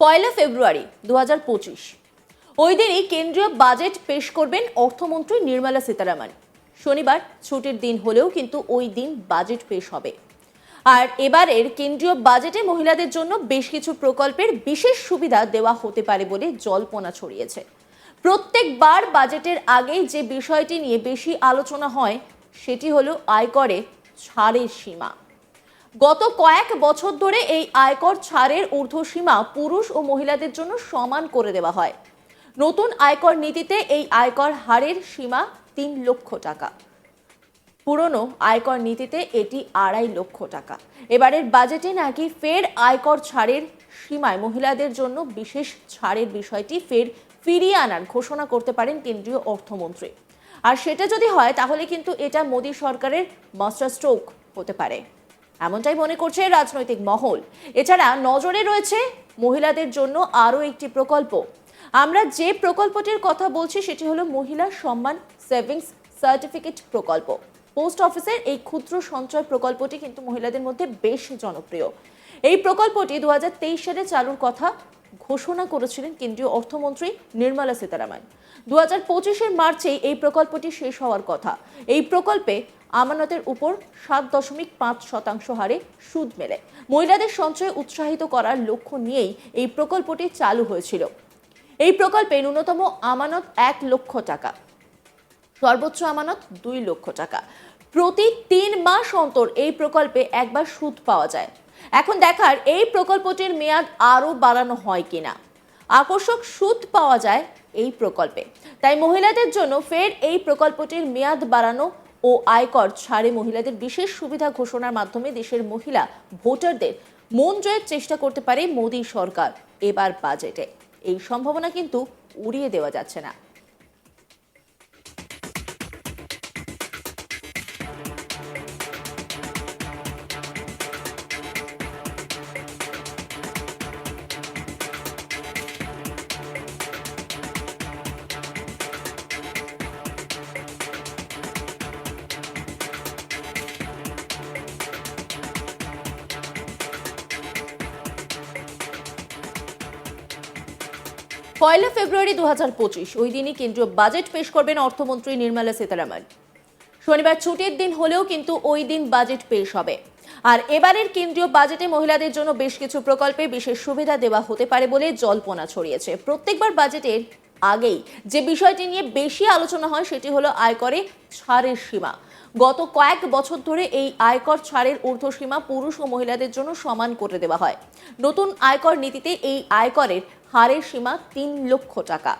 পয়লা ফেব্রুয়ারি দু হাজার পঁচিশ। ওই দিনই কেন্দ্রীয় বাজেট পেশ করবেন অর্থমন্ত্রী নির্মলা সীতারামন। শনিবার ছুটির দিন হলেও কিন্তু ওই দিন বাজেট পেশ হবে। আর এবারের কেন্দ্রীয় বাজেটে মহিলাদের জন্য বেশ কিছু প্রকল্পের বিশেষ সুবিধা দেওয়া হতে পারে বলে জল্পনা ছড়িয়েছে। প্রত্যেকবার বাজেটের আগেই যে বিষয়টি নিয়ে বেশি আলোচনা হয়, সেটি হলো আয়করে ছাড়ের সীমা। গত কয়েক বছর ধরে এই আয়কর ছাড়ের ঊর্ধ্বসীমা পুরুষ ও মহিলাদের জন্য সমান করে দেওয়া হয়। নতুন আয়কর নীতিতে এই আয়কর হারের সীমা তিন লক্ষ টাকা। পুরনো আয়কর নীতিতে এটি আড়াই লক্ষ টাকা। এবারের বাজেটে নাকি ফের আয়কর ছাড়ের সীমায় মহিলাদের জন্য বিশেষ ছাড়ের বিষয়টি ফের ফিরিয়ে আনার ঘোষণা করতে পারেন কেন্দ্রীয় অর্থমন্ত্রী। আর সেটা যদি হয়, তাহলে কিন্তু এটা মোদী সরকারের মাস্টার স্ট্রোক হতে পারে। এমনটাই মনে করছে রাজনৈতিক মহল। এছাড়া নজরে রয়েছে মহিলাদের জন্য আরও একটি প্রকল্প। আমরা যে প্রকল্পটির কথা বলছি সেটি হলো মহিলা সম্মান সেভিংস সার্টিফিকেট প্রকল্প। পোস্ট অফিসের এই ক্ষুদ্র সঞ্চয় প্রকল্পটি কিন্তু মহিলাদের মধ্যে বেশ জনপ্রিয়। এই প্রকল্পটি দু হাজার তেইশ সালে চালুর কথা ঘোষণা করেছিলেন কেন্দ্রীয় অর্থমন্ত্রী নির্মলা সীতারামন। দু হাজার পঁচিশের মার্চে এই প্রকল্পটি শেষ হওয়ার কথা। এই প্রকল্পে আমানতের উপর সাত দশমিক পাঁচ শতাংশ হারে সুদ মেলে। মহিলাদের সঞ্চয় উৎসাহিত করার লক্ষ্য নিয়েই এই প্রকল্পটি চালু হয়েছিল। এই প্রকল্পে ন্যূনতম আমানত এক লক্ষ টাকা, সর্বোচ্চ আমানত দুই লক্ষ টাকা। প্রতি তিন মাস অন্তর এই প্রকল্পে একবার সুদ পাওয়া যায়। এখন দেখার এই প্রকল্পটির মেয়াদ আরও বাড়ানো হয় কিনা। আকর্ষক সুদ পাওয়া যায় এই প্রকল্পে। তাই মহিলাদের জন্য ফের এই প্রকল্পটির মেয়াদ বাড়ানো ও আয়কর ছাড়ে মহিলাদের বিশেষ সুবিধা ঘোষণার মাধ্যমে দেশের মহিলা ভোটারদের মন জয়ের চেষ্টা করতে পারে মোদী সরকার। এবার বাজেটে। এই সম্ভাবনা কিন্তু উড়িয়ে দেওয়া যাচ্ছে না। পয়লা ফেব্রুয়ারি দু হাজার পঁচিশ। ওই দিনই কেন্দ্রীয় বাজেট পেশ করবেন অর্থমন্ত্রী নির্মলা সীতারামন। শনিবার ছুটির দিন হলেও কিন্তু ওই দিন বাজেট পেশ হবে। আর এবারের কেন্দ্রীয় বাজেটে মহিলাদের জন্য বেশ কিছু প্রকল্পে বিশেষ সুবিধা দেওয়া হতে পারে বলে জল্পনা ছড়িয়েছে। প্রত্যেকবার বাজেটের আগেই যে বিষয়টি নিয়ে বেশি আলোচনা হয় সেটি হলো আয়করে ছাড়ের সীমা। গত কয়েক বছর ধরে এই আয়কর ছাড়ের ঊর্ধ্বসীমা পুরুষ ও মহিলাদের জন্য সমান করে দেওয়া হয়। নতুন আয়কর নীতিতে এই আয়করের হারের সীমা তিন লক্ষ টাকা।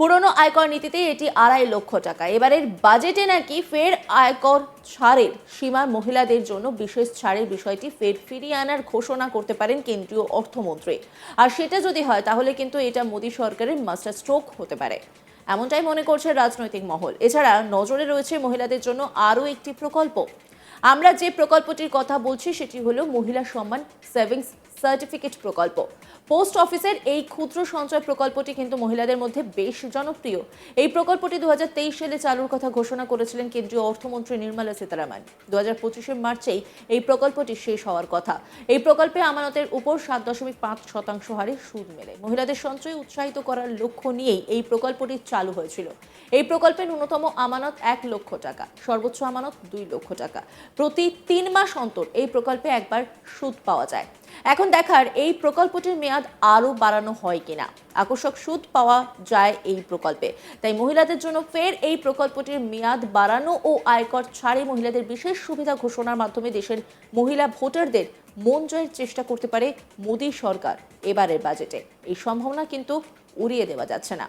পুরনো আয়কর নীতিতে এটি আড়াই লক্ষ টাকা। এবারের বাজেটে নাকি ফের আয়কর ছাড়ের সীমা মহিলাদের জন্য বিশেষ ছাড়ের বিষয়টি ফের ফিরিয়ে আনার ঘোষণা করতে পারেন কেন্দ্রীয় অর্থমন্ত্রী। আর সেটা যদি হয়, তাহলে কিন্তু এটা মোদী সরকারের মাস্টার স্ট্রোক হতে পারে। এমনটাই মনে করছে রাজনৈতিক মহল। এছাড়া নজরে রয়েছে মহিলাদের জন্য আরও একটি প্রকল্প। আমরা যে প্রকল্পটির কথা বলছি, সেটি হলো মহিলা সম্মান সেভিংস সার্টিফিকেট প্রকল্প। পোস্ট অফিসের এই ক্ষুদ্র সঞ্চয় প্রকল্পটি কিন্তু মহিলাদের মধ্যে বেশ জনপ্রিয়। এই প্রকল্পটি দু সালে চালুর কথা ঘোষণা করেছিলেন কেন্দ্রীয় অর্থমন্ত্রী নির্মলা সীতারামন। দু হাজার পঁচিশের মার্চেই এই প্রকল্পটি শেষ হওয়ার কথা। এই প্রকল্পে আমানতের উপর সাত দশমিক পাঁচ শতাংশ হারে সুদ মেলে। মহিলাদের সঞ্চয় উৎসাহিত করার লক্ষ্য নিয়েই এই প্রকল্পটি চালু হয়েছিল। এই প্রকল্পে ন্যূনতম আমানত এক লক্ষ টাকা, সর্বোচ্চ আমানত দুই লক্ষ টাকা। প্রতি তিন মাস অন্তর এই প্রকল্পে একবার সুদ পাওয়া যায়। এখন দেখার এই প্রকল্পটির মেয়াদ আরও বাড়ানো হয় কিনা? আকর্ষক সুদ পাওয়া যায় এই প্রকল্পে। তাই মহিলাদের জন্য ফের এই প্রকল্পটির মেয়াদ বাড়ানো ও আয়কর ছাড়ে মহিলাদের বিশেষ সুবিধা ঘোষণার মাধ্যমে দেশের মহিলা ভোটারদের মন জয়ের চেষ্টা করতে পারে মোদী সরকার। এবারের বাজেটে এই সম্ভাবনা কিন্তু উড়িয়ে দেওয়া যাচ্ছে না।